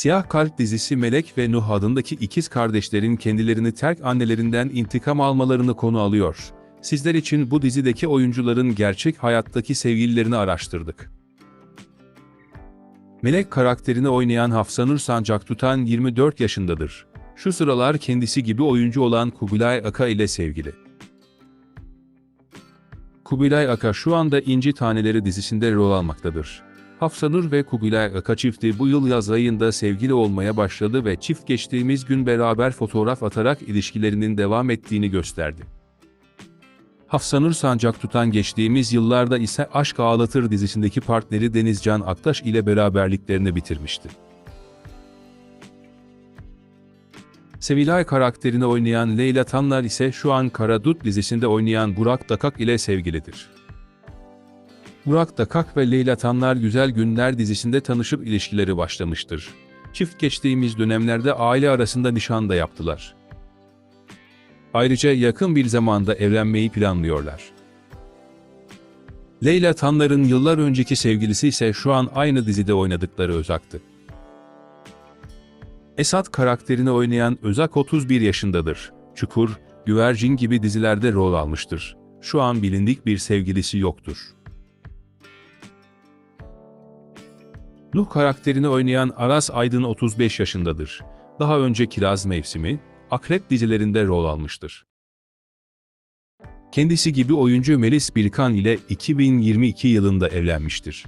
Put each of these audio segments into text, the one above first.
Siyah Kalp dizisi Melek ve Nuh adındaki ikiz kardeşlerin kendilerini terk annelerinden intikam almalarını konu alıyor. Sizler için bu dizideki oyuncuların gerçek hayattaki sevgililerini araştırdık. Melek karakterini oynayan Hafsanur Sancak tutan 24 yaşındadır. Şu sıralar kendisi gibi oyuncu olan Kubilay Aka ile sevgili. Kubilay Aka şu anda İnci Taneleri dizisinde rol almaktadır. Hafsanur ve Kubilay Aka çifti bu yıl yaz ayında sevgili olmaya başladı ve çift geçtiğimiz gün beraber fotoğraf atarak ilişkilerinin devam ettiğini gösterdi. Hafsanur Sancak tutan geçtiğimiz yıllarda ise Aşk Ağlatır dizisindeki partneri Denizcan Aktaş ile beraberliklerini bitirmişti. Sevilay karakterini oynayan Leyla Tanlar ise şu an Karadut dizisinde oynayan Burak Dakak ile sevgilidir. Burak Dakak ve Leyla Tanlar Güzel Günler dizisinde tanışıp ilişkileri başlamıştır. Çift geçtiğimiz dönemlerde aile arasında nişan da yaptılar. Ayrıca yakın bir zamanda evlenmeyi planlıyorlar. Leyla Tanlar'ın yıllar önceki sevgilisi ise şu an aynı dizide oynadıkları Özak'tı. Esat karakterini oynayan Özak 31 yaşındadır. Çukur, Güvercin gibi dizilerde rol almıştır. Şu an bilindik bir sevgilisi yoktur. Nuh karakterini oynayan Aras Aydın 35 yaşındadır. Daha önce Kiraz Mevsimi, Akrep dizilerinde rol almıştır. Kendisi gibi oyuncu Melis Birkan ile 2022 yılında evlenmiştir.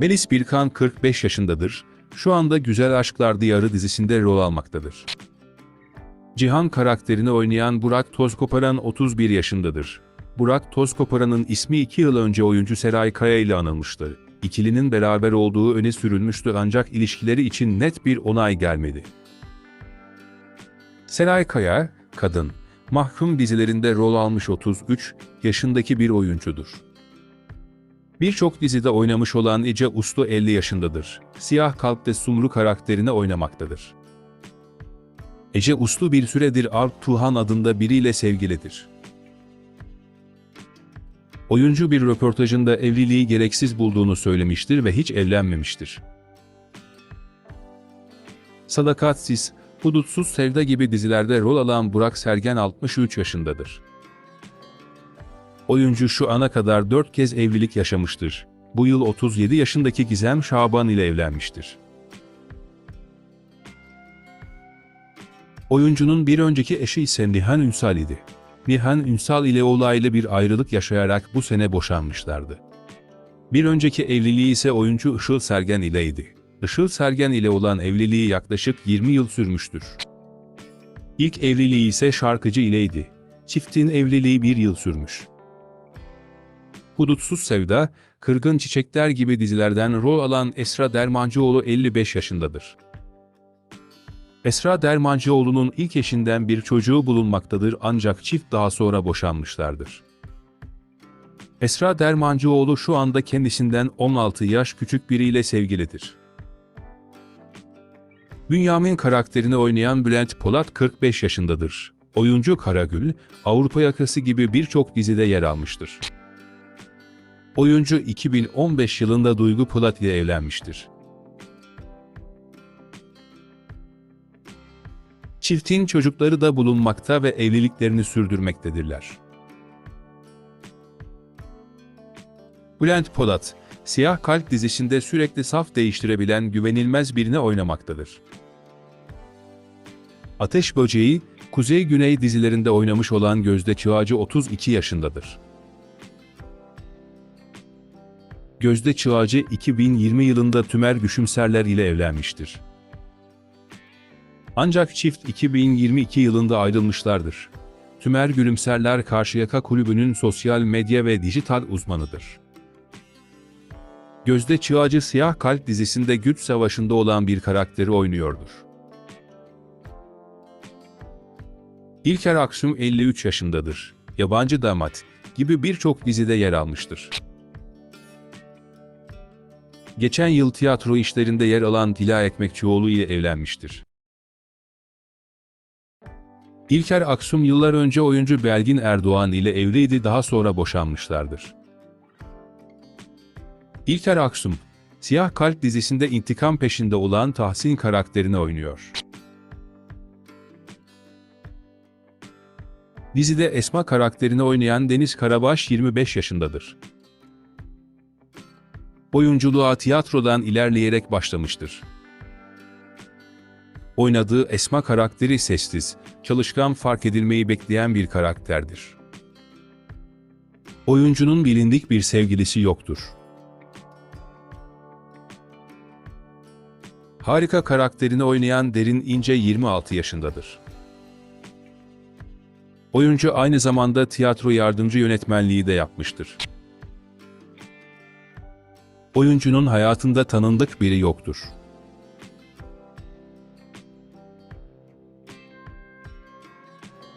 Melis Birkan 45 yaşındadır. Şu anda Güzel Aşklar Diyarı dizisinde rol almaktadır. Cihan karakterini oynayan Burak Tozkoparan 31 yaşındadır. Burak Tozkoparan'ın ismi 2 yıl önce oyuncu Seray Kaya ile anılmıştı. İkilinin beraber olduğu öne sürülmüştü ancak ilişkileri için net bir onay gelmedi. Seray Kaya, kadın, mahkum dizilerinde rol almış 33 yaşındaki bir oyuncudur. Birçok dizide oynamış olan Ece Uslu 50 yaşındadır. Siyah Kalp'te Sumru karakterini oynamaktadır. Ece Uslu bir süredir Alp Tuhan adında biriyle sevgilidir. Oyuncu bir röportajında evliliği gereksiz bulduğunu söylemiştir ve hiç evlenmemiştir. Sadakatsiz, Hudutsuz Sevda gibi dizilerde rol alan Burak Sergen 63 yaşındadır. Oyuncu şu ana kadar 4 kez evlilik yaşamıştır. Bu yıl 37 yaşındaki Gizem Şaban ile evlenmiştir. Oyuncunun bir önceki eşi ise Nihan Ünsal idi. Nihan Ünsal ile olaylı bir ayrılık yaşayarak bu sene boşanmışlardı. Bir önceki evliliği ise oyuncu Işıl Sergen ileydi. Işıl Sergen ile olan evliliği yaklaşık 20 yıl sürmüştür. İlk evliliği ise şarkıcı ileydi. Çiftin evliliği bir yıl sürmüş. Hudutsuz Sevda, Kırgın Çiçekler gibi dizilerden rol alan Esra Dermancıoğlu 55 yaşındadır. Esra Dermancıoğlu'nun ilk eşinden bir çocuğu bulunmaktadır ancak çift daha sonra boşanmışlardır. Esra Dermancıoğlu şu anda kendisinden 16 yaş küçük biriyle sevgilidir. Bünyamin karakterini oynayan Bülent Polat 45 yaşındadır. Oyuncu Karagül, Avrupa Yakası gibi birçok dizide yer almıştır. Oyuncu 2015 yılında Duygu Polat ile evlenmiştir. Çiftin çocukları da bulunmakta ve evliliklerini sürdürmektedirler. Bülent Polat, Siyah Kalp dizisinde sürekli saf değiştirebilen güvenilmez birine oynamaktadır. Ateş Böceği, Kuzey Güney dizilerinde oynamış olan Gözde Çığacı 32 yaşındadır. Gözde Çığacı 2020 yılında Tümer Güşümserler ile evlenmiştir. Ancak çift 2022 yılında ayrılmışlardır. Tümer Gülümserler Karşıyaka Kulübü'nün sosyal medya ve dijital uzmanıdır. Gözde Çığacı Siyah Kalp dizisinde güç savaşında olan bir karakteri oynuyordur. İlker Aksum 53 yaşındadır. Yabancı Damat gibi birçok dizide yer almıştır. Geçen yıl tiyatro işlerinde yer alan Dila Ekmekçioğlu ile evlenmiştir. İlker Aksum yıllar önce oyuncu Belgin Erdoğan ile evliydi daha sonra boşanmışlardır. İlker Aksum, Siyah Kalp dizisinde intikam peşinde olan Tahsin karakterini oynuyor. Dizide Esma karakterini oynayan Deniz Karabaş 25 yaşındadır. Oyunculuğa tiyatrodan ilerleyerek başlamıştır. Oynadığı Esma karakteri sessiz, çalışkan fark edilmeyi bekleyen bir karakterdir. Oyuncunun bilindik bir sevgilisi yoktur. Harika karakterini oynayan Derin İnce 26 yaşındadır. Oyuncu aynı zamanda tiyatro yardımcı yönetmenliği de yapmıştır. Oyuncunun hayatında tanındık biri yoktur.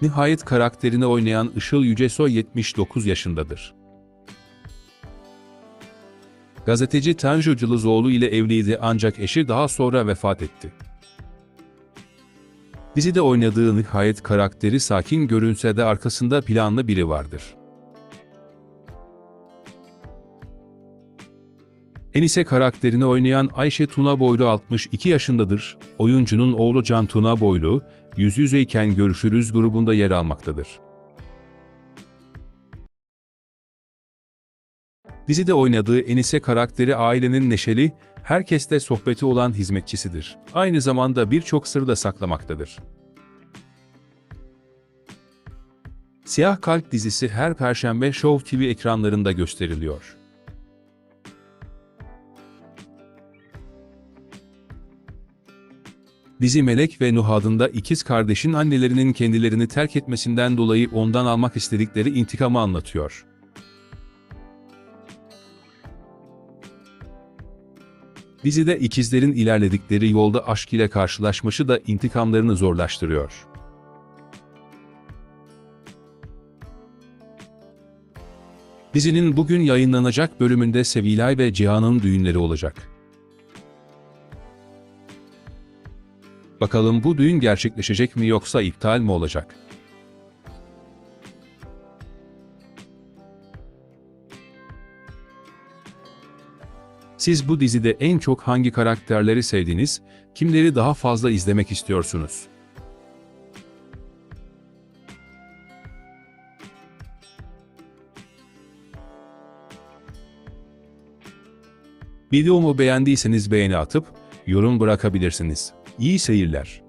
Nihayet karakterini oynayan Işıl Yücesoy 79 yaşındadır. Gazeteci Tanju Cılızoğlu ile evliydi ancak eşi daha sonra vefat etti. Dizide oynadığı nihayet karakteri sakin görünse de arkasında planlı biri vardır. Enise karakterini oynayan Ayşe Tuna Boylu 62 yaşındadır. Oyuncunun oğlu Can Tuna Boylu, yüz yüzeyken görüşürüz grubunda yer almaktadır. Dizide oynadığı Enise karakteri ailenin neşeli, herkeste sohbeti olan hizmetçisidir. Aynı zamanda birçok sır da saklamaktadır. Siyah Kalp dizisi her perşembe Show TV ekranlarında gösteriliyor. Dizi Melek ve Nuh adında ikiz kardeşin annelerinin kendilerini terk etmesinden dolayı ondan almak istedikleri intikamı anlatıyor. Dizide ikizlerin ilerledikleri yolda aşk ile karşılaşması da intikamlarını zorlaştırıyor. Dizinin bugün yayınlanacak bölümünde Sevilay ve Cihan'ın düğünleri olacak. Bakalım bu düğün gerçekleşecek mi yoksa iptal mi olacak? Siz bu dizide en çok hangi karakterleri sevdiniz, kimleri daha fazla izlemek istiyorsunuz? Videomu beğendiyseniz beğeni atıp yorum bırakabilirsiniz. İyi seyirler.